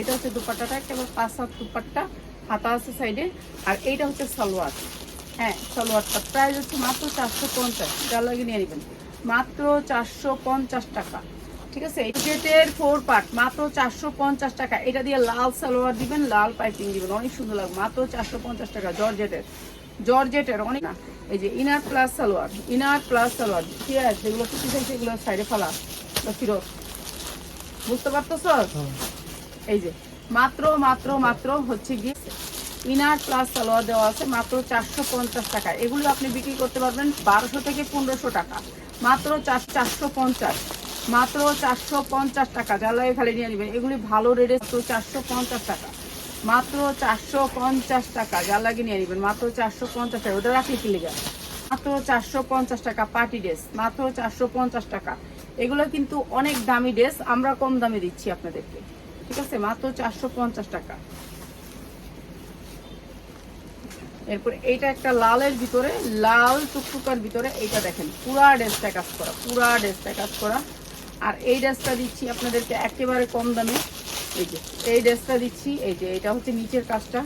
এটা হচ্ছে দুপাট্টাটা একেবারে পাঁচ হাত দুপাট্টা, হাতা আছে সাইডে আর এইটা হচ্ছে সালোয়ার। হ্যাঁ সালোয়ারটা প্রাইস হচ্ছে মাত্র চারশো পঞ্চাশ, যার লাগে নিয়ে নেবেন। মাত্র চারশো পঞ্চাশ টাকা, ঠিক আছে? জেটের ফোর পার্ট মাত্র চারশো পঞ্চাশ টাকা। এটা দিয়ে লাল সালোয়ার দিবেন, লাল পাইপিং দিবেন, অনেক সুন্দর লাগবে। মাত্র চারশো পঞ্চাশ টাকা, জর্জেটের। জর্জেটের অনেক না, এই যে inner plus salwar inner plus salwar ঠিক আছে? যেগুলো চাইছে সাইডে ফালা ফিরত বুঝতে পারতেছ? এই যে, মাত্র মাত্র মাত্র হচ্ছে গিয়ে ইনার প্লাস সালোয়ার দেওয়া আছে, মাত্র চারশো পঞ্চাশ টাকা। এগুলো আপনি বিক্রি করতে পারবেন বারোশো থেকে পনেরোশো টাকা। মাত্র চার চারশো পঞ্চাশ। মাত্র চারশো পঞ্চাশ টাকা। লাগে খালি নিয়ে নেবেন। এগুলি ভালো রেটে তো চারশো পঞ্চাশ টাকা। মাত্র চারশো পঞ্চাশ টাকা। লাগে নিয়ে নেবেন। মাত্র চারশো পঞ্চাশ টাকা। ওটা রাখলে কি লেগে? মাত্র চারশো পঞ্চাশ টাকা পার্টি ড্রেস মাত্র চারশো পঞ্চাশ টাকা। এগুলো কিন্তু অনেক দামি ড্রেস আমরা কম দামে দিচ্ছি আপনাদেরকে। ঠিক আছে, মাত্র চারশো পঞ্চাশ টাকা। এরপর এইটা একটা লালের ভিতরে, লাল টুকটুকার ভিতরে, এইটা দেখেন, পুরা ড্রেসটা কাজ করা, পুরা ড্রেসটা কাজ করা। আর এই ড্রেসটা দিচ্ছি আপনাদেরকে একেবারে কম দামে। এই যে, এই ড্রেসটা দিচ্ছি, এই যে, এটা হচ্ছে নিচের কাজটা।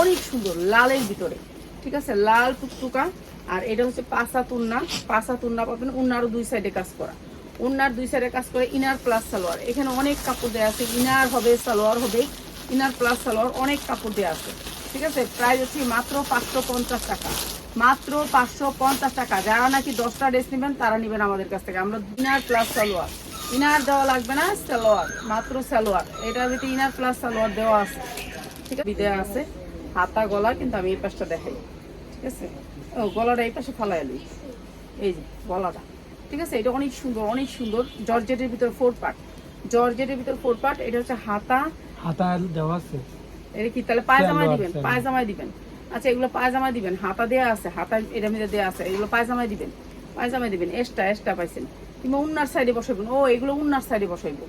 অনেক সুন্দর, লালের ভিতরে, ঠিক আছে, লাল টুকটুকা। আর এটা হচ্ছে পাঁচা তুন্না পাঁচা তুন্না পাবেন উন্নারও দুই সাইডে কাজ করা। উন্নার দুই সাইডে কাজ করে, ইনার প্লাস সালোয়ার। এখানে অনেক কাপড় দেওয়া আছে, ইনার হবে, সালোয়ার হবে, ইনার প্লাস সালোয়ার, অনেক কাপড় দেওয়া আছে। ঠিক আছে? প্রাইস হচ্ছে মাত্র পাঁচশো পঞ্চাশ টাকা। মাত্র পাঁচশো পঞ্চাশ টাকা। যারা নাকি দশটা ড্রেস নেবেন, তারা নেবেন আমাদের কাছ থেকে। আমরা ইনার প্লাস সালোয়ার। ইনার দেওয়া লাগবে না, সালোয়ার। মাত্র সালোয়ার। এটার ভিতরে ইনার প্লাস সালোয়ার দেওয়া আছে, ঠিক আছে? দেওয়া আছে। হাতা, গলা, কিন্তু আমি এই পাশটা দেখাই। ঠিক আছে? ও, গলাটা এই পাশে ফালাই এই যে, গলাটা। ঠিক আছে? এটা অনেক সুন্দর অনেক সুন্দর। জর্জেটের ভিতর ফোর পার্ট জর্জেটের ভিতর ফোর পার্ট এটা হচ্ছে হাতা। হাতা দেওয়া আছে। এটা কি? তাহলে সালোয়ার, দিবেন। পায়জামায় দিবেন। আচ্ছা এগুলো পায়জামায় দিবেন। হাতা দেয়া আছে হাতা এটার মধ্যে দেয়া আছে। এগুলো পায়জামায় দিবেন পায়জামায় দিবেন। এক্সট্রা এক্সট্রা পাইছেন। কিংবা উন্নার সাইডে বসাইবেন। ও এগুলো উন্নার সাইডে বসাইবো।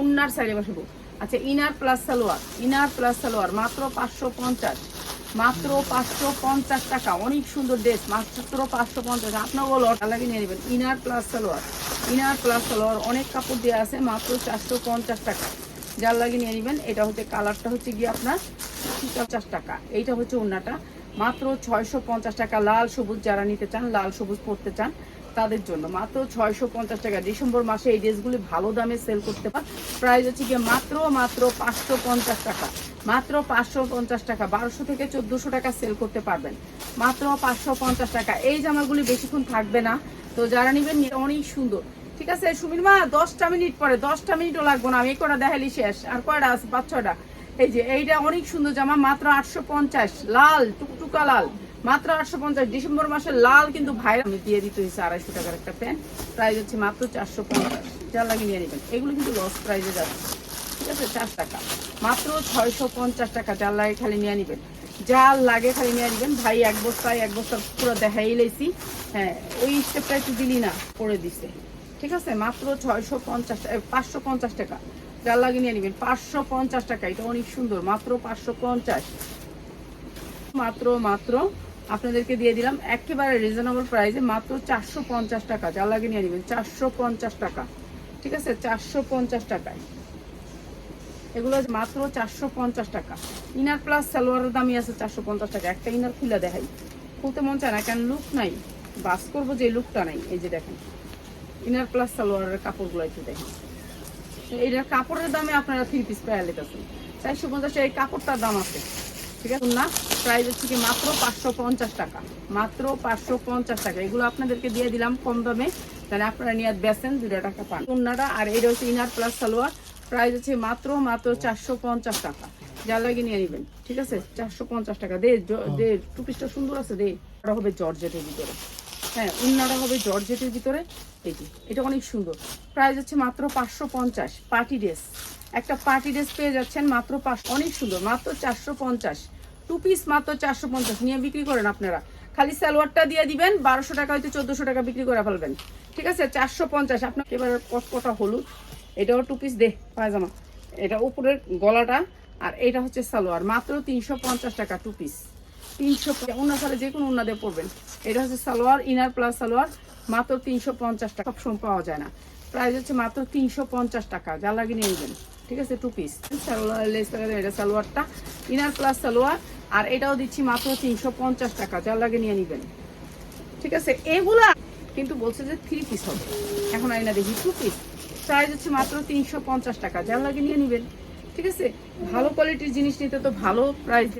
উন্নার সাইডে বসাইবো। আচ্ছা inner plus salwar. Inner plus salwar মাত্র পাঁচশো পঞ্চাশ। মাত্র পাঁচশো পঞ্চাশ টাকা। অনেক সুন্দর ড্রেস, মাত্র পাঁচশো পঞ্চাশ। আপনারও লট লাগিয়ে নিয়ে নেবেন। Inner plus salwar inner plus salwar অনেক কাপড় দেওয়া আছে, মাত্র চারশো পঞ্চাশ টাকা। যার লাগিয়ে নিয়ে নেবেন, এটা হচ্ছে কালারটা হচ্ছে গিয়ে আপনার পঞ্চাশ টাকা। এইটা হচ্ছে ওড়নাটা। মাত্র ছয়শো পঞ্চাশ টাকা। লাল সবুজ যারা নিতে চান, লাল সবুজ পরতে চান, তাদের জন্য মাত্র ছয়শো পঞ্চাশ টাকা। ডিসেম্বর মাসে এই ড্রেসগুলি ভালো দামে সেল করতে পার। প্রাইস হচ্ছে গিয়ে মাত্র মাত্র পাঁচশো পঞ্চাশ টাকা। মাত্র পাঁচশো পঞ্চাশ টাকা, বারোশো থেকে চোদ্দোশো টাকা সেল করতে পারবেন। মাত্র পাঁচশো পঞ্চাশ টাকা। এই জামাগুলি বেশিক্ষণ থাকবে না। তো যারা নেবেন অনেক সুন্দর। ঠিক আছে, সুমির মা, দশটা মিনিট পরে, দশটা মিনিটও লাগবো না, আমি কটা দেখালি শেষ। আর কয়টা আছে? পাঁচ ছটা এই যে, এইটা অনেক সুন্দর জামা, মাত্র আটশো পঞ্চাশ। লাল, টুকটুকা লাল। মাত্র আটশো পঞ্চাশ। ডিসেম্বর মাসে লাল কিন্তু ভাইরা আমি দিয়ে দিতে হয়েছে আড়াইশো টাকার একটা প্যান্ট। প্রাইস হচ্ছে মাত্র চারশো পঞ্চাশ। যা লাগে নিয়ে নেবেন। এগুলো কিন্তু লস প্রাইসে যাচ্ছে। চার টাকা। মাত্র ছয়শো পঞ্চাশ টাকা। যার লাগে খালি নিয়ে নেবেন। যা লাগে খালি নিয়ে নেবেন। ভাই এক বস্তায়, এক বস্তা পুরো দেখাই লেছি হ্যাঁ ওই স্টেপটা একটু দিলি না, করে দিছে। ঠিক আছে? মাত্র ছয়শো পঞ্চাশ পাঁচশো পঞ্চাশ টাকা। যার লাগে নিয়ে নেবেন। পাঁচশো পঞ্চাশ টাকা। এটা অনেক সুন্দর। মাত্র পাঁচশো পঞ্চাশ। মাত্র মাত্র আপনাদেরকে দিয়ে দিলাম। একেবারে রিজনেবল প্রাইসে মাত্র চারশো পঞ্চাশ টাকা। যা লাগে নিয়ে নেবেন। চারশো পঞ্চাশ টাকা। ঠিক আছে? চারশো পঞ্চাশ টাকায়। এগুলো মাত্র চারশো পঞ্চাশ টাকা। ইনার প্লাস সালোয়ারের দামই আছে চারশো পঞ্চাশ টাকা। একটা ইনার খুলে দেখাই। খুলতে মন চায় না, কেন লুক নাই। বাস করব যে লুকটা নাই। এই যে দেখেন, ইনার প্লাস সালোয়ারের কাপড়গুলো একটু দেখেন। তো এইটার কাপড়ের দামে আপনারা থ্রি পিস পেয়ে লেতেছেন চারশো পঞ্চাশ এই কাপড়টার দাম আছে। ঠিক আছে? না প্রাইস হচ্ছে কি মাত্র পাঁচশো পঞ্চাশ টাকা। মাত্র পাঁচশো পঞ্চাশ টাকা। এগুলো আপনাদেরকে দিয়ে দিলাম কম দামে। তাহলে আপনারা নিয়ে বেচেন দুটো টাকা পান। উন্নাটা আর এটা হচ্ছে ইনার প্লাস সালোয়ার। প্রাইস হচ্ছে মাত্র মাত্র চারশো পঞ্চাশ টাকা। যা লাগে নিয়ে নেবেন ঠিক আছে? চারশো পঞ্চাশ টাকা। দে জ- দে টু সুন্দর আছে দে। হবে জর্জেটের ভিতরে। হ্যাঁ উন্নাটা হবে জর্জেটের ভিতরে। এই যে এটা অনেক সুন্দর। প্রাইস হচ্ছে মাত্র পাঁচশো পঞ্চাশ পার্টি ড্রেস। একটা পার্টি ড্রেস পেয়ে যাচ্ছেন মাত্র পাঁচ অনেক সুন্দর মাত্র চারশো পঞ্চাশ। টু পিস মাত্র চারশো পঞ্চাশ নিয়ে বিক্রি করেন আপনারা। খালি সালোয়ারটা দিয়ে দিবেন বারোশো টাকা হয়তো চোদ্দোশো টাকা বিক্রি করে ফেলবেন। ঠিক আছে? চারশো পঞ্চাশ আপনার এবার কটকটা হলুদ এটাও টু পিস দে, পায়জামা। এটা উপরের গলাটা আর এটা হচ্ছে সালোয়ার। মাত্র তিনশো পঞ্চাশ টাকা টু পিস তিনশো অন্য সালে যে কোনো অন্যদের পড়বেন এটা হচ্ছে সালোয়ার ইনার প্লাস সালোয়ার, মাত্র তিনশো পঞ্চাশ টাকা। সবসময় পাওয়া যায় না। প্রাইস হচ্ছে মাত্র তিনশো পঞ্চাশ টাকা। যা লাগে নিয়ে নেবেন। ঠিক আছে টু পিস সালোয়ার লেস এটা সালোয়ারটা। Inner plus salwar. আর এটাও দিচ্ছি মাত্র তিনশো পঞ্চাশ টাকা। যা লাগে নিয়ে নেবেন। ঠিক আছে, এগুলা কিন্তু বলছে যে থ্রি পিস হবে। এখন আইনা দেখি টু পিস প্রাইস হচ্ছে মাত্র তিনশো পঞ্চাশ টাকা। যার লাগে নিয়ে নেবেন। ঠিক আছে? ভালো কোয়ালিটির জিনিস নিতে তো ভালো প্রাইস